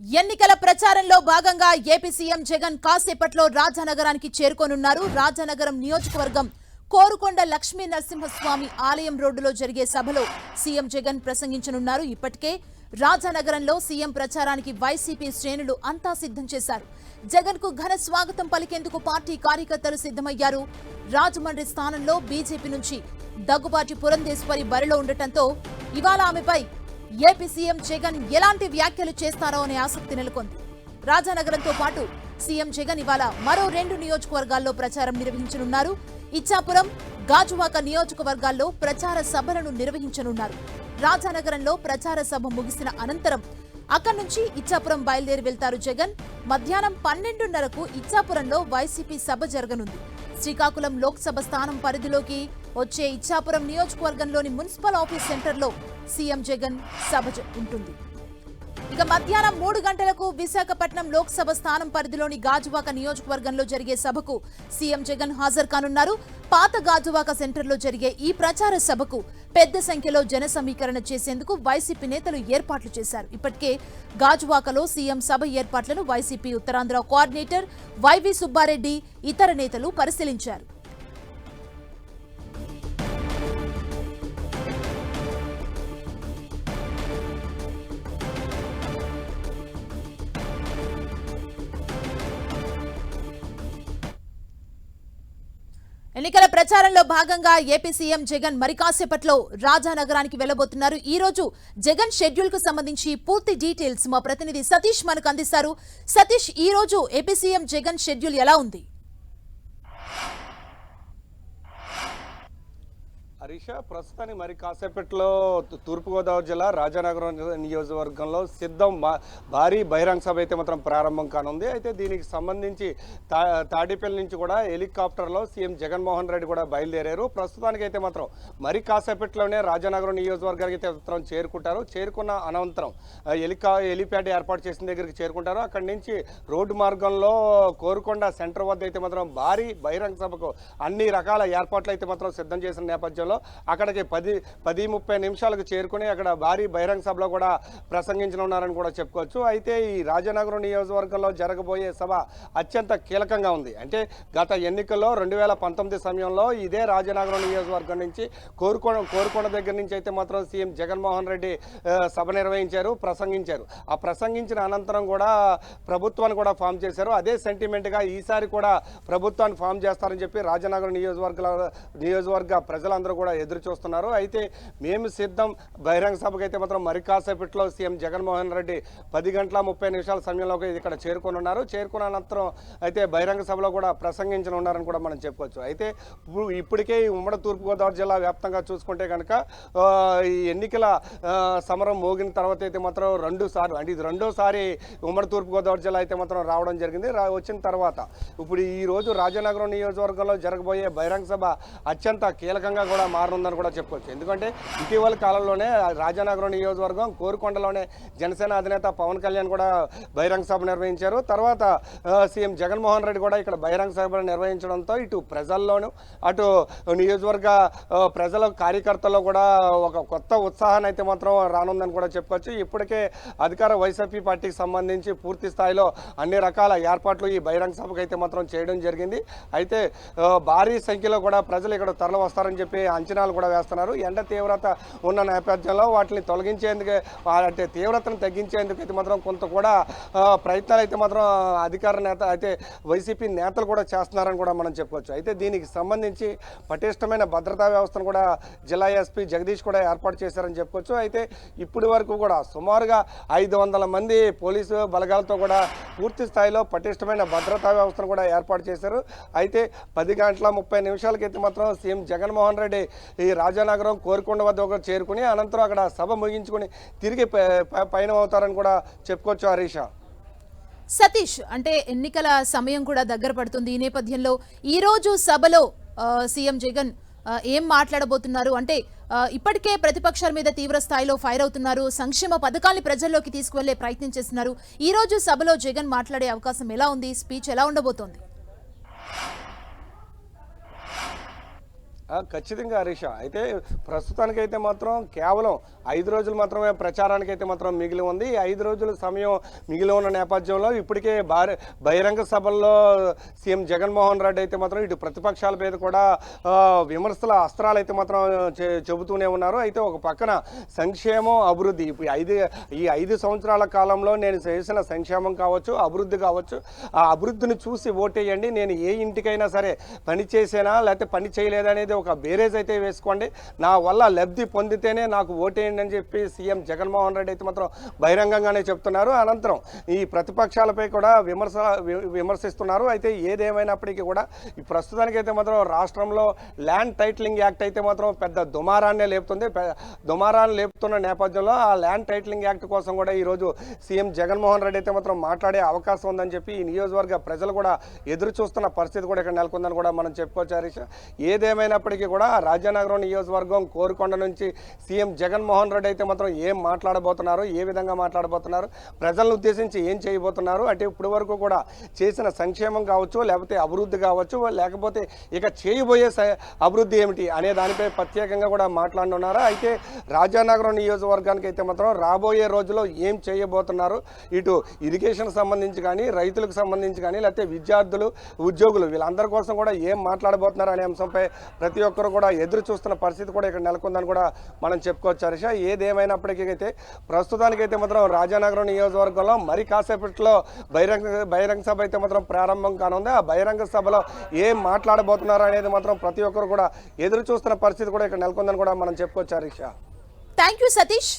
ఎన్నికల ప్రచారంలో భాగంగా ఏపీ సీఎం జగన్ కాసేపట్లో రాజానగరానికి చేరుకోనున్నారు. రాజానగరం నియోజకవర్గం కోరుకొండ లక్ష్మీ నరసింహస్వామి ఆలయం రోడ్డులో జరిగే సభలో సీఎం జగన్ ప్రసంగించనున్నారు. ఇప్పటికే రాజానగరంలో సీఎం ప్రచారానికి వైసీపీ శ్రేణులు అంతా సిద్ధం చేశారు. జగన్కు ఘన స్వాగతం పలికేందుకు పార్టీ కార్యకర్తలు సిద్ధమయ్యారు. రాజమండ్రి స్థానంలో బీజేపీ నుంచి దగ్గుబాటి పురంధేశ్వరి బరిలో ఉండటంతో ఇవాళ ఆమెపై ఏపీ సీఎం జగన్ ఎలాంటి వ్యాఖ్యలు చేస్తారో అనే ఆసక్తి నెలకొంది. రాజానగరంతో పాటు సీఎం జగన్ ఇవాళ మరో రెండు నియోజకవర్గాల్లో ప్రచారం నిర్వహించనున్నారు. ఇచ్చాపురం గాజువాక నియోజకవర్గాల్లో ప్రచార సభలను నిర్వహించనున్నారు. రాజానగరంలో ప్రచార సభ ముగిసిన అనంతరం అక్కడి నుంచి ఇచ్చాపురం బయలుదేరి వెళ్తారు జగన్. మధ్యాహ్నం పన్నెండున్నరకు ఇచ్చాపురంలో వైసీపీ సభ జరగనుంది. శ్రీకాకుళం లోక్సభ స్థానం పరిధిలోకి వచ్చే ఇచ్చాపురం నియోజకవర్గంలోని మున్సిపల్ ఆఫీస్ సెంటర్లో సీఎం జగన్ సభ ఉంటుంది. ఇక మధ్యాహ్నం మూడు గంటలకు విశాఖపట్నం లోక్సభ స్థానం పరిధిలోని గాజువాక నియోజకవర్గంలో జరిగే సభకు సీఎం జగన్ హాజరు కానున్నారు. పాత గాజువాక సెంటర్లో జరిగే ఈ ప్రచార సభకు పెద్ద సంఖ్యలో జన సమీకరణ చేసేందుకు వైసీపీ నేతలు ఏర్పాట్లు చేశారు. ఇప్పటికే గాజువాకలో సీఎం సభ ఏర్పాట్లను YCP Uttarandhra coordinator YV Subbareddy ఇతర నేతలు పరిశీలించారు. ఎన్నికల ప్రచారంలో భాగంగా ఏపీ సీఎం జగన్ మరి కాసేపట్లో రాజానగరానికి వెళ్ళబోతున్నారు ఈ రోజు జగన్ షెడ్యూల్కు సంబంధించి పూర్తి డీటెయిల్స్ మా ప్రతినిధి సతీష్ మనకు అందిస్తారు. సతీష్ ఈ రోజు ఏపీ సీఎం జగన్ షెడ్యూల్ ఎలా ఉంది? హరీష ప్రస్తుతానికి మరి కాసేపట్లో తూర్పుగోదావరి జిల్లా రాజానగరం నియోజకవర్గంలో సిద్ధం భారీ బహిరంగ సభ అయితే మాత్రం ప్రారంభం కానుంది. అయితే దీనికి సంబంధించి తా తాడేపల్లి నుంచి కూడా హెలికాప్టర్లో సీఎం జగన్మోహన్ రెడ్డి కూడా బయలుదేరారు. ప్రస్తుతానికి అయితే మాత్రం మరి కాసేపట్లోనే రాజానగరం నియోజకవర్గానికి అయితే మాత్రం చేరుకుంటారు. చేరుకున్న అనంతరం హెలికా హెలిప్యాడ్ ఏర్పాటు చేసిన దగ్గరికి చేరుకుంటారు. అక్కడి నుంచి రోడ్డు మార్గంలో కోరుకొండ సెంటర్ వద్ద అయితే మాత్రం భారీ బహిరంగ సభకు అన్ని రకాల ఏర్పాట్లు అయితే మాత్రం సిద్ధం చేసిన నేపథ్యంలో అక్కడికి పది పది ముప్పై నిమిషాలకు చేరుకుని అక్కడ భారీ బహిరంగ సభలో కూడా ప్రసంగించనున్నారని కూడా చెప్పుకోవచ్చు. అయితే ఈ రాజనగరం నియోజకవర్గంలో జరగబోయే సభ అత్యంత కీలకంగా ఉంది. అంటే గత ఎన్నికల్లో రెండు వేల పంతొమ్మిది సమయంలో ఇదే రాజనగరం నియోజకవర్గం నుంచి కోరుకొండ కోరుకొండ దగ్గర నుంచి అయితే మాత్రం సీఎం జగన్మోహన్ రెడ్డి సభ నిర్వహించారు ప్రసంగించారు. ఆ ప్రసంగించిన అనంతరం కూడా ప్రభుత్వాన్ని కూడా ఫామ్ చేశారు. అదే సెంటిమెంట్గా ఈసారి కూడా ప్రభుత్వాన్ని ఫామ్ చేస్తారని చెప్పి రాజనగరం నియోజకవర్గ నియోజకవర్గ ప్రజలందరూ కూడా ఎదురు చూస్తున్నారు. అయితే మేము సిద్ధం బహిరంగ సభకు అయితే మాత్రం మరి కాసేపట్లో సీఎం జగన్మోహన్ రెడ్డి పది గంటల ముప్పై నిమిషాల సమయంలోకి ఇక్కడ చేరుకొని ఉన్నారు చేరుకున్న అనంతరం అయితే బహిరంగ సభలో కూడా ప్రసంగించనున్నారని కూడా మనం చెప్పుకోవచ్చు. అయితే ఇప్పటికే ఈ ఉమ్మడి తూర్పుగోదావరి జిల్లా వ్యాప్తంగా చూసుకుంటే కనుక ఈ ఎన్నికల సమరం మోగిన తర్వాత అయితే మాత్రం రెండు సార్లు అంటే ఇది రెండోసారి ఉమ్మడి తూర్పుగోదావరి జిల్లా అయితే మాత్రం రావడం జరిగింది. వచ్చిన తర్వాత ఇప్పుడు ఈ రోజు రాజనగరం నియోజకవర్గంలో జరగబోయే బహిరంగ సభ అత్యంత కీలకంగా కూడా మారనుందని కూడా చెప్పుకోవచ్చు. ఎందుకంటే ఇటీవల కాలంలోనే రాజానగరం నియోజకవర్గం కోరుకొండలోనే జనసేన అధినేత పవన్ కళ్యాణ్ కూడా బహిరంగ సభ నిర్వహించారు. తర్వాత సీఎం జగన్మోహన్ రెడ్డి కూడా ఇక్కడ బహిరంగ సభ నిర్వహించడంతో ఇటు ప్రజల్లోనూ అటు నియోజకవర్గ ప్రజల కార్యకర్తల్లో కూడా ఒక కొత్త ఉత్సాహాన్ని అయితే మాత్రం రానుందని కూడా చెప్పుకోవచ్చు. ఇప్పటికే అధికార వైసీపీ పార్టీకి సంబంధించి పూర్తి స్థాయిలో అన్ని రకాల ఏర్పాట్లు ఈ బహిరంగ సభకు అయితే మాత్రం చేయడం జరిగింది. అయితే భారీ సంఖ్యలో కూడా ప్రజలు ఇక్కడ తరలి వస్తారని చెప్పి అంచనాలు కూడా వేస్తున్నారు. ఎండ తీవ్రత ఉన్న నేపథ్యంలో వాటిని తొలగించేందుకు అంటే తీవ్రతను తగ్గించేందుకు అయితే మాత్రం కొంత కూడా ప్రయత్నాలు అయితే మాత్రం అధికార నేత అయితే వైసీపీ నేతలు కూడా చేస్తున్నారని కూడా మనం చెప్పుకోవచ్చు అయితే దీనికి సంబంధించి పటిష్టమైన భద్రతా వ్యవస్థను కూడా జిల్లా ఎస్పీ జగదీష్ కూడా ఏర్పాటు చేశారని చెప్పుకోవచ్చు అయితే ఇప్పటి వరకు కూడా సుమారుగా ఐదు వందల మంది పోలీసు బలగాలతో కూడా పూర్తి స్థాయిలో పటిష్టమైన భద్రతా వ్యవస్థను కూడా ఏర్పాటు చేశారు. అయితే పది గంటల ముప్పై నిమిషాలకైతే మాత్రం సీఎం జగన్మోహన్ రెడ్డి ఈ రాజానగరం కోరుకొండ వద్ద ఒక చేరుకుని అనంతరం అక్కడ సభ ముగించుకుని తిరిగి ప- పయనం అవుతారని కూడా చెప్పుకోవచ్చు హరీష. సతీష్ అంటే ఎన్నికల సమయం కూడా దగ్గర పడుతుంది. ఈ నేపథ్యంలో ఈ రోజు సభలో సీఎం జగన్ ఏం మాట్లాడబోతున్నారు? అంటే ఇప్పటికే ప్రతిపక్షాల మీద తీవ్ర స్థాయిలో ఫైర్ అవుతున్నారు. సంక్షేమ పథకాల్ని ప్రజల్లోకి తీసుకువెళ్ళే ప్రయత్నం చేస్తున్నారు. ఈ రోజు సభలో జగన్ మాట్లాడే అవకాశం ఎలా ఉంది? స్పీచ్ ఎలా ఉండబోతోంది? ఖచ్చితంగా హరీష అయితే ప్రస్తుతానికైతే మాత్రం కేవలం ఐదు రోజులు మాత్రమే ప్రచారానికి అయితే మాత్రం మిగిలి ఉంది. ఐదు రోజుల సమయం మిగిలి ఉన్న నేపథ్యంలో ఇప్పటికే భారీ బహిరంగ సభల్లో సీఎం జగన్మోహన్ రెడ్డి అయితే మాత్రం ఇటు ప్రతిపక్షాల మీద కూడా విమర్శల అస్త్రాలు అయితే మాత్రం చెబుతూనే ఉన్నారు. అయితే ఒక పక్కన సంక్షేమం అభివృద్ధి. ఇప్పుడు ఐదు ఈ ఐదు సంవత్సరాల కాలంలో నేను చేసిన సంక్షేమం కావచ్చు అభివృద్ధి కావచ్చు ఆ అభివృద్ధిని చూసి ఓటేయండి. నేను ఏ ఇంటికైనా సరే పని చేసేనా లేకపోతే పని చేయలేదనేది ఒక బేరేజ్ అయితే వేసుకోండి. నా వల్ల లబ్ధి పొందితేనే నాకు ఓటేయండి అని చెప్పి సీఎం జగన్మోహన్ రెడ్డి అయితే మాత్రం బహిరంగంగానే చెప్తున్నారు. అనంతరం ఈ ప్రతిపక్షాలపై కూడా విమర్శ వి- విమర్శిస్తున్నారు. అయితే ఏదేమైనప్పటికీ కూడా ఈ ప్రస్తుతానికైతే మాత్రం రాష్ట్రంలో ల్యాండ్ టైటిలింగ్ యాక్ట్ అయితే మాత్రం పెద్ద దుమారాన్నే లేపుతుంది. దుమారాన్ని లేపుతున్న నేపథ్యంలో ఆ ల్యాండ్ టైటిలింగ్ యాక్ట్ కోసం కూడా ఈరోజు సీఎం జగన్మోహన్ రెడ్డి అయితే మాత్రం మాట్లాడే అవకాశం ఉందని చెప్పి ఈ నియోజకవర్గ ప్రజలు కూడా ఎదురు చూస్తున్న పరిస్థితి కూడా ఇక్కడ నెలకొందని కూడా మనం చెప్పుకోవచ్చు. హరీష్ ఏదేమైనప్పటికీ కూడా రాజానగరం నియోజకవర్గం కోరుకొండ నుంచి సీఎం జగన్మోహన్ రెడ్డి అయితే మాత్రం ఏం మాట్లాడబోతున్నారు ఏ విధంగా మాట్లాడబోతున్నారు ప్రజలను ఉద్దేశించి ఏం చేయబోతున్నారు అంటే ఇప్పటి వరకు కూడా చేసిన సంక్షేమం కావచ్చు లేకపోతే అభివృద్ధి కావచ్చు లేకపోతే ఇక చేయబోయే అభివృద్ధి ఏమిటి అనే దానిపై ప్రత్యేకంగా కూడా మాట్లాడనున్నారు? అయితే రాజానగరం నియోజకవర్గానికి అయితే మాత్రం రాబోయే రోజుల్లో ఏం చేయబోతున్నారు? ఇటు ఇరిగేషన్ సంబంధించి కానీ రైతులకు సంబంధించి కానీ లేకపోతే విద్యార్థులు ఉద్యోగులు వీళ్ళందరి కోసం కూడా ఏం మాట్లాడబోతున్నారు అనే అంశంపై ప్రతి ప్రతి ఒక్కరు కూడా ఎదురు చూస్తున్న పరిస్థితి కూడా ఇక్కడ నెలకొందని కూడా మనం చెప్పుకోవచ్చు హరీష ఏదేమైనప్పటికీ అయితే ప్రస్తుతానికైతే మాత్రం రాజానగరం నియోజకవర్గంలో మరి కాసేపట్లో బహిరంగ బహిరంగ సభ అయితే మాత్రం ప్రారంభం కానుంది. ఆ బహిరంగ సభలో ఏం మాట్లాడబోతున్నారు అనేది మాత్రం ప్రతి ఒక్కరు కూడా ఎదురు చూస్తున్న పరిస్థితి కూడా ఇక్కడ నెలకొందని కూడా మనం చెప్పుకోవచ్చు హరీష థ్యాంక్ యూ సతీష్